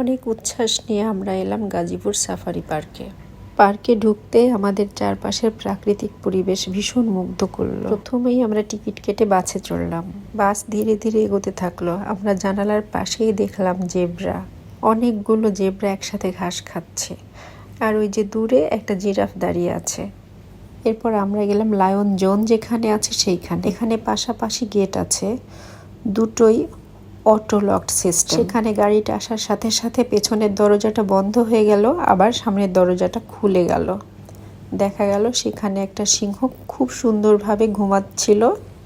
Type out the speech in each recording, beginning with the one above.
অনেক উচ্ছ্বাস নিয়ে আমরা এলাম গাজীপুর সাফারি পার্কে। পার্কে ঢুকতে আমাদের চারপাশের প্রাকৃতিক পরিবেশ ভীষণ মুগ্ধ করল। প্রথমেই আমরা টিকিট কেটে বাসে চড়লাম। বাস ধীরে ধীরে এগোতে থাকল। আমরা জানালার পাশেই দেখলাম জেব্রা। অনেকগুলো জেব্রা একসাথে ঘাস খাচ্ছে। আর ওই যে দূরে একটা জিরাফ দাঁড়িয়ে আছে। এরপর আমরা গেলাম লায়ন জোন যেখানে আছে সেইখানে। এখানে পাশাপাশি গেট আছে। দুটোই অটো লকড সিস্টেম সেখানে গাড়িটা আসার সাথে সাথে পেছনের দরজাটা বন্ধ হয়ে গেল আবার সামনের দরজাটা খুলে গেল। দেখা গেল সেখানে একটা সিংহ খুব সুন্দরভাবে ঘুমাচ্ছিল।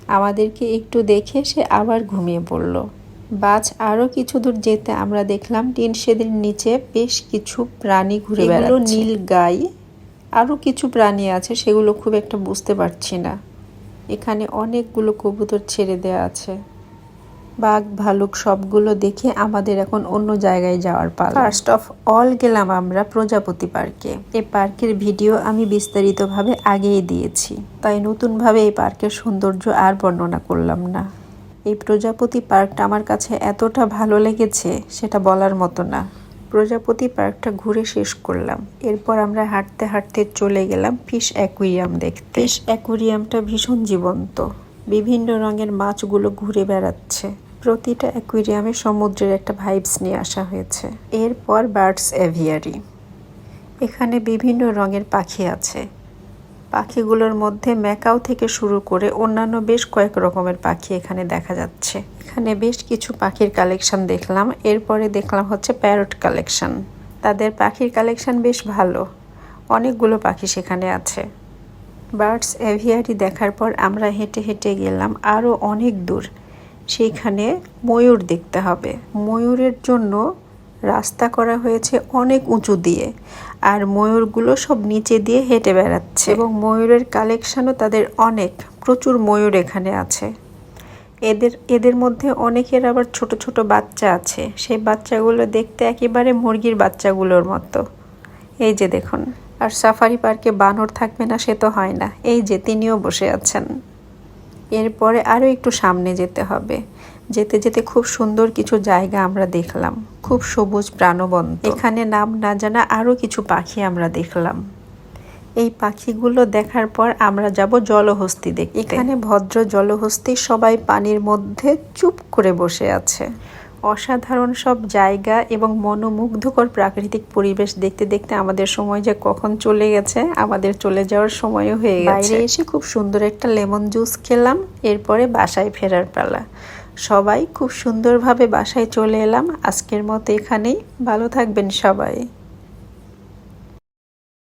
আমাদেরকে একটু দেখে সে আবার ঘুমিয়ে পড়ল। বাজ আরও কিছু দূর যেতে আমরা দেখলাম টিন শেদের নিচে বেশ কিছু প্রাণী ঘুরে বেড়াচ্ছে। নীল গাই আরও কিছু প্রাণী আছে সেগুলো খুব একটা বুঝতে পারছি না। এখানে অনেকগুলো কবুতর ছেড়ে দেওয়া আছে। বাঘ, ভালুক সবগুলো দেখে আমাদের এখন অন্য জায়গায় যাওয়ার পালা। ফার্স্ট অফ অল গেলাম আমরা প্রজাপতি পার্কে। এই পার্কের ভিডিও আমি বিস্তারিতভাবে আগেই দিয়েছি, তাই নতুনভাবে এই পার্কের সৌন্দর্য আর বর্ণনা করলাম না। এই প্রজাপতি পার্কটা আমার কাছে এতটা ভালো লেগেছে সেটা বলার মতো না। প্রজাপতি পার্কটা ঘুরে শেষ করলাম। এরপর আমরা হাঁটতে হাঁটতে চলে গেলাম ফিশ অ্যাকুইরিয়াম দেখতে। ফিশ অ্যাকুইরিয়ামটা ভীষণ জীবন্ত। বিভিন্ন রঙের মাছগুলো ঘুরে বেড়াচ্ছে। প্রতিটা অ্যাকুইরিয়ামে সমুদ্রের একটা ভাইবস নিয়ে আসা হয়েছে। এরপর বার্ডস এভিয়ারি এখানে বিভিন্ন রঙের পাখি আছে। পাখিগুলোর মধ্যে ম্যাকাও থেকে শুরু করে অন্যান্য বেশ কয়েক রকমের পাখি এখানে দেখা যাচ্ছে। এখানে বেশ কিছু পাখির কালেকশন দেখলাম। এরপরে দেখলাম হচ্ছে প্যারট কালেকশন তাদের পাখির কালেকশন বেশ ভালো। অনেকগুলো পাখি সেখানে আছে। বার্ডস এভিয়ারি দেখার পর আমরা হেঁটে হেঁটে গেলাম আরও অনেক দূর। সেইখানে ময়ূর দেখতে হবে। ময়ূরের জন্য রাস্তা করা হয়েছে অনেক উঁচু দিয়ে আর ময়ূরগুলো সব নিচে দিয়ে হেঁটে বেড়াচ্ছে এবং ময়ূরের কালেকশনও তাদের অনেক। প্রচুর ময়ূর এখানে আছে। এদের এদের মধ্যে অনেকের আবার ছোট ছোট বাচ্চা আছে। সেই বাচ্চাগুলো দেখতে একেবারে মুরগির বাচ্চাগুলোর মতো। এই যে দেখুন। আর সাফারি পার্কে বানর থাকবে না সে তো হয় না। এই যে তিনিও বসে আছেন। এরপরে আরও একটু সামনে যেতে হবে। যেতে যেতে খুব সুন্দর কিছু জায়গা আমরা দেখলাম। খুব সবুজ প্রাণবন্ত। এখানে নাম না জানা আরও কিছু পাখি আমরা দেখলাম। এই পাখিগুলো দেখার পর আমরা যাব জলহস্তি দেখতে। এখানে ভদ্র জলহস্তি সবাই পানির মধ্যে চুপ করে বসে আছে। অসাধারণ সব জায়গা এবং মনোমুগ্ধকর প্রাকৃতিক পরিবেশ দেখতে দেখতে আমাদের সময় যে কখন চলে গেছে, আমাদের চলে যাওয়ার সময়ও হয়ে গেছে। বাইরে এসে খুব সুন্দর একটা লেমন জুস খেলাম, এরপরে বাসায় ফেরার পালা। সবাই খুব সুন্দরভাবে বাসায় চলে এলাম। আজকের মতো এখানেই। ভালো থাকবেন সবাই।